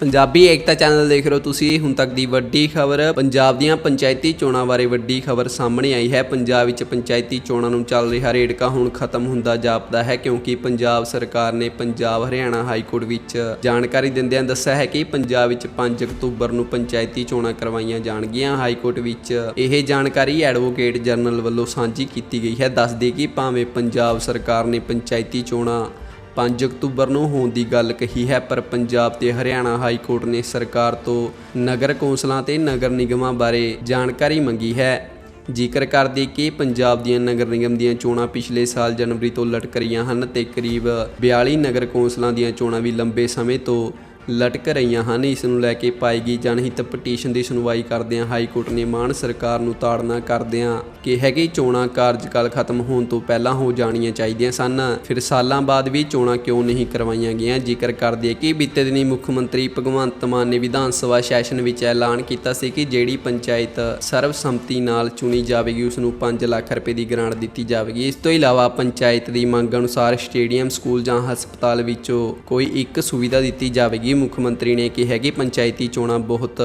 ਪੰਜਾਬੀ ਏਕਤਾ channel ਦੇਖ ਰਹੇ ਹੋ ਤੁਸੀਂ, ਹੁਣ ਤੱਕ ਦੀ ਵੱਡੀ ਖਬਰ, ਪੰਜਾਬ ਦੀਆਂ ਪੰਚਾਇਤੀ ਚੋਣਾਂ ਬਾਰੇ ਵੱਡੀ ਖਬਰ ਸਾਹਮਣੇ ਆਈ ਹੈ। ਪੰਜਾਬ ਵਿੱਚ ਪੰਚਾਇਤੀ ਚੋਣਾਂ ਨੂੰ ਚੱਲ ਰਿਹਾ ਰੇੜਕਾ ਹੁਣ ਖਤਮ ਹੁੰਦਾ ਜਾਪਦਾ ਹੈ, ਕਿਉਂਕਿ ਪੰਜਾਬ ਸਰਕਾਰ ਨੇ ਪੰਜਾਬ ਹਰਿਆਣਾ ਹਾਈ ਕੋਰਟ ਵਿੱਚ ਜਾਣਕਾਰੀ ਦਿੰਦਿਆਂ ਦੱਸਿਆ ਹੈ ਕਿ ਪੰਜਾਬ ਵਿੱਚ 5 ਅਕਤੂਬਰ ਨੂੰ ਪੰਚਾਇਤੀ ਚੋਣਾਂ ਕਰਵਾਈਆਂ ਜਾਣਗੀਆਂ। ਹਾਈ ਕੋਰਟ ਵਿੱਚ ਇਹ ਜਾਣਕਾਰੀ ਐਡਵੋਕੇਟ ਜਨਰਲ ਵੱਲੋਂ ਸਾਂਝੀ ਕੀਤੀ ਗਈ ਹੈ। ਦੱਸਦੇ ਕਿ ਭਾਵੇਂ ਪੰਜਾਬ ਸਰਕਾਰ ਨੇ ਪੰਚਾਇਤੀ ਚੋਣਾਂ 5 ਅਕਤੂਬਰ ਨੂੰ ਹੋਣ ਦੀ ਗੱਲ ਕਹੀ ਹੈ, ਪਰ ਪੰਜਾਬ ਤੇ ਹਰਿਆਣਾ ਹਾਈ ਕੋਰਟ ਨੇ ਸਰਕਾਰ ਤੋਂ ਨਗਰ ਕੌਂਸਲਾਂ ਤੇ ਨਗਰ ਨਿਗਮਾਂ ਬਾਰੇ ਜਾਣਕਾਰੀ ਮੰਗੀ ਹੈ। ਜ਼ਿਕਰ ਕਰਦੇ ਕਿ ਪੰਜਾਬ ਦੀਆਂ ਨਗਰ ਨਿਗਮ ਦੀਆਂ ਚੋਣਾਂ ਪਿਛਲੇ ਸਾਲ ਜਨਵਰੀ ਤੋਂ ਲਟਕ ਰਹੀਆਂ ਹਨ ਤੇ ਕਰੀਬ 42 ਨਗਰ ਕੌਂਸਲਾਂ ਦੀਆਂ ਚੋਣਾਂ ਵੀ ਲੰਬੇ ਸਮੇਂ ਤੋਂ ਲਟਕ ਰਹੀਆਂ ਹਨ। ਇਸ ਨੂੰ ਲੈ ਕੇ ਪਾਈ ਗਈ ਜਨਹਿਤ ਪਟੀਸ਼ਨ ਦੀ ਸੁਣਵਾਈ ਕਰਦਿਆਂ ਹਾਈ ਕੋਰਟ ਨੇ ਮਾਨ ਸਰਕਾਰ ਨੂੰ ਤਾੜਨਾ ਕਰਦਿਆਂ ਕਿਹਾ ਕਿ ਚੋਣਾਂ ਕਾਰਜਕਾਲ ਖਤਮ ਹੋਣ ਤੋਂ ਪਹਿਲਾਂ ਹੋ ਜਾਣੀਆਂ ਚਾਹੀਦੀਆਂ ਸਨ। ਫਿਰ ਸਾਲਾਂ ਬਾਅਦ ਵੀ ਚੋਣਾਂ ਕਿਉਂ ਨਹੀਂ ਕਰਵਾਈਆਂ ਗਈਆਂ? ਜ਼ਿਕਰ ਕਰਦੇ ਕਿ ਬੀਤੇ ਦਿਨੀ ਮੁੱਖ ਮੰਤਰੀ ਭਗਵੰਤ ਮਾਨ ਨੇ ਵਿਧਾਨ ਸਭਾ ਸੈਸ਼ਨ ਵਿੱਚ ਐਲਾਨ ਕੀਤਾ ਸੀ ਕਿ ਜਿਹੜੀ ਪੰਚਾਇਤ ਸਰਬਸੰਮਤੀ ਨਾਲ ਚੁਣੀ ਜਾਵੇਗੀ, ਉਸ ਨੂੰ 5 ਲੱਖ ਰੁਪਏ ਦੀ ਗ੍ਰਾਂਟ ਦਿੱਤੀ ਜਾਵੇਗੀ। ਇਸ ਤੋਂ ਇਲਾਵਾ ਪੰਚਾਇਤ ਦੀ ਮੰਗ ਅਨੁਸਾਰ ਸਟੇਡੀਅਮ, ਸਕੂਲ ਜਾਂ ਹਸਪਤਾਲ ਵਿੱਚੋਂ ਕੋਈ ਇੱਕ ਸੁਵਿਧਾ ਦਿੱਤੀ ਜਾਵੇਗੀ। ਮੁੱਖ ਮੰਤਰੀ ਨੇ ਕਿਹਾ ਕਿ ਪੰਚਾਇਤੀ ਚੋਣਾਂ ਬਹੁਤ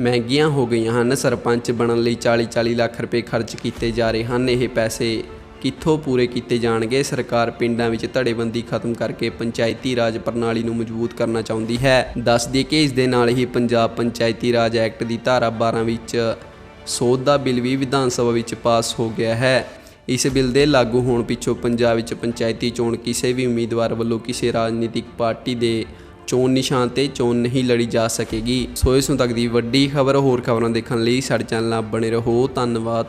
ਮਹਿੰਗੀਆਂ ਹੋ ਗਈਆਂ ਹਨ। ਸਰਪੰਚ ਬਣਨ ਲਈ 40-40 ਲੱਖ ਰੁਪਏ ਖਰਚ ਕੀਤੇ ਜਾ ਰਹੇ ਹਨ। ਇਹ ਪੈਸੇ ਕਿੱਥੋਂ ਪੂਰੇ ਕੀਤੇ ਜਾਣਗੇ? ਸਰਕਾਰ ਪਿੰਡਾਂ ਵਿੱਚ ਧੜੇਬੰਦੀ ਖਤਮ ਕਰਕੇ ਪੰਚਾਇਤੀ ਰਾਜ ਪ੍ਰਣਾਲੀ ਨੂੰ ਮਜ਼ਬੂਤ ਕਰਨਾ ਚਾਹੁੰਦੀ ਹੈ। ਦੱਸ ਦਈਏ ਕਿ ਇਸ ਦੇ ਨਾਲ ਹੀ ਪੰਜਾਬ ਪੰਚਾਇਤੀ ਰਾਜ ਐਕਟ ਦੀ ਧਾਰਾ 12 ਵਿੱਚ ਸੋਧ ਦਾ ਬਿੱਲ ਵੀ ਵਿਧਾਨ ਸਭਾ ਵਿੱਚ ਪਾਸ ਹੋ ਗਿਆ ਹੈ। ਇਸ ਬਿੱਲ ਦੇ ਲਾਗੂ ਹੋਣ ਪਿੱਛੋਂ ਪੰਜਾਬ ਵਿੱਚ ਪੰਚਾਇਤੀ ਚੋਣ ਕਿਸੇ ਵੀ ਉਮੀਦਵਾਰ ਵੱਲੋਂ ਕਿਸੇ ਰਾਜਨੀਤਿਕ ਪਾਰਟੀ ਦੇ ਚੋਣ ਨਿਸ਼ਾਨ ਤੇ ਚੋਣ ਨਹੀਂ ਲੜੀ ਜਾ ਸਕੇਗੀ। ਸੋ ਇਸ ਨੂੰ ਤੱਕ ਦੀ ਵੱਡੀ ਖਬਰ ਹੋਰ ਖਬਰਾਂ ਦੇਖਣ ਲਈ ਸਾਡੇ ਚੈਨਲ ਨਾਲ ਬਣੇ ਰਹੋ। ਧੰਨਵਾਦ।